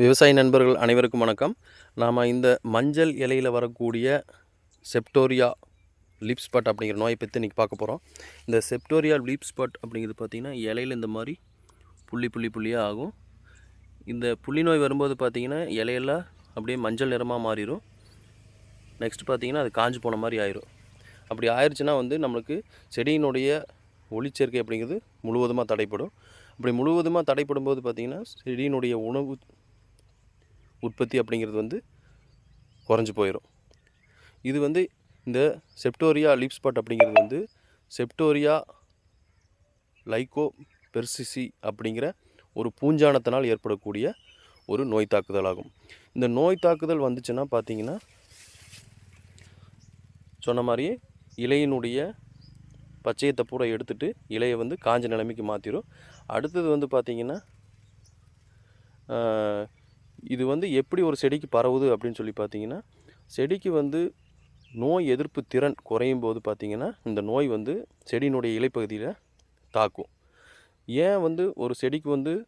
விவசாய நண்பர்கள் அனைவருக்கும் வணக்கம். நாம் இந்த மஞ்சள் இலையில் வரக்கூடிய செப்டோரியா லீப் ஸ்பாட் அப்படிங்கிற நோயை பற்றி இன்றைக்கி பார்க்க போகிறோம் இந்த செப்டோரியா லீப் ஸ்பாட் அப்படிங்கிறது பார்த்திங்கன்னா இலையில் இந்த மாதிரி புள்ளி புள்ளி புள்ளியாக ஆகும். இந்த புள்ளி நோய் வரும்போது பார்த்திங்கன்னா இலையெல்லாம் அப்படியே மஞ்சள் நிறமாக மாறிடும் நெக்ஸ்ட் பார்த்திங்கன்னா அது காஞ்சு போன மாதிரி ஆயிரும். அப்படி ஆயிடுச்சுன்னா வந்து நம்மளுக்கு செடியினுடைய ஒளிச்சேர்க்கை அப்படிங்கிறது முழுவதுமாக தடைப்படும். அப்படி முழுவதுமாக தடைப்படும் போது பார்த்திங்கன்னா செடியினுடைய உணவு உற்பத்தி அப்படிங்கிறது வந்து குறைஞ்சி போயிடும் இது வந்து இந்த செப்டோரியா லீப் ஸ்பாட் அப்படிங்கிறது வந்து செப்டோரியா லைக்கோ பெர்சிசி அப்படிங்கிற ஒரு பூஞ்சானத்தினால் ஏற்படக்கூடிய ஒரு நோய் தாக்குதல் ஆகும் இந்த நோய் தாக்குதல் வந்துச்சுன்னா பார்த்தீங்கன்னா சொன்ன மாதிரியே இலையினுடைய பச்சையத்தை பூரா எடுத்துட்டு இலையை வந்து காஞ்ச நிலைமைக்கு மாற்றிடும் அடுத்தது வந்து பார்த்திங்கன்னா இது வந்து எப்படி ஒரு செடிக்கு பரவுது அப்படின்னு சொல்லி பார்த்தீங்கன்னா செடிக்கு வந்து நோய் எதிர்ப்பு திறன் குறையும் போது பார்த்திங்கன்னா இந்த நோய் வந்து செடியினுடைய இலைப்பகுதியில் தாக்கும். ஏன் வந்து ஒரு செடிக்கு வந்து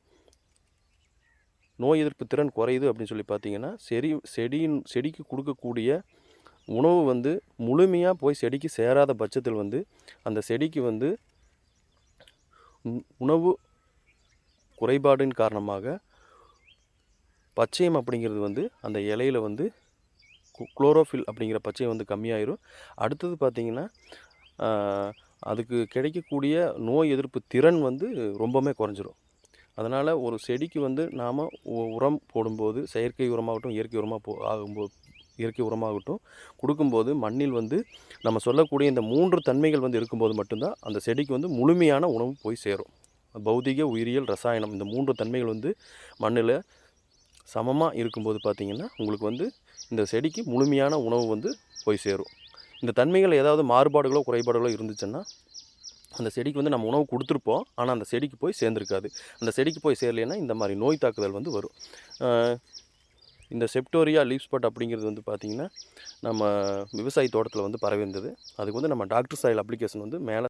நோய் எதிர்ப்பு திறன் குறையுது அப்படின்னு சொல்லி பார்த்தீங்கன்னா செடி செடியின் செடிக்கு கொடுக்கக்கூடிய உணவு வந்து முழுமையாக போய் செடிக்கு சேராத பட்சத்தில் வந்து அந்த செடிக்கு வந்து உணவு குறைபாடின் காரணமாக பச்சையம் அப்படிங்கிறது வந்து அந்த இலையில வந்து கு- குளோரோஃபில் அப்படிங்கிற பச்சையம் வந்து கம்மியாயிரும். அடுத்தது பார்த்திங்கன்னா அதுக்கு கிடைக்கக்கூடிய நோய் எதிர்ப்பு திறன் வந்து ரொம்பவுமே குறைஞ்சிரும். அதனால் ஒரு செடிக்கு வந்து நாம் உரம் போடும்போது செயற்கை உரமாகட்டும் இயற்கை உரமாக போ ஆகும்போது இயற்கை உரமாகட்டும் கொடுக்கும்போது மண்ணில் வந்து நம்ம சொல்லக்கூடிய இந்த மூன்று தன்மைகள் வந்து இருக்கும்போது மட்டும்தான் அந்த செடிக்கு வந்து முழுமையான உணவு போய் சேரும். பௌதிக உயிரியல் ரசாயனம் இந்த மூன்று தன்மைகள் வந்து மண்ணில் சமமாக இருக்கும்போது பார்த்திங்கன்னா உங்களுக்கு வந்து இந்த செடிக்கு முழுமையான உணவு வந்து போய் சேரும். இந்த தன்மைகள் ஏதாவது மாறுபாடுகளோ குறைபாடுகளோ இருந்துச்சுன்னா அந்த செடிக்கு வந்து நம்ம உணவு கொடுத்துருப்போம். ஆனால் அந்த செடிக்கு போய் சேர்ந்துருக்காது. அந்த செடிக்கு போய் சேரலைன்னா இந்த மாதிரி நோய் தாக்குதல் வந்து வரும். இந்த செப்டோரியா லீப் ஸ்பாட் அப்படிங்கிறது வந்து பார்த்திங்கன்னா நம்ம விவசாய தோட்டத்தில் வந்து பரவி இருந்தது அதுக்கு வந்து நம்ம டாக்டர் சாயில் அப்ளிகேஷன் வந்து மேலே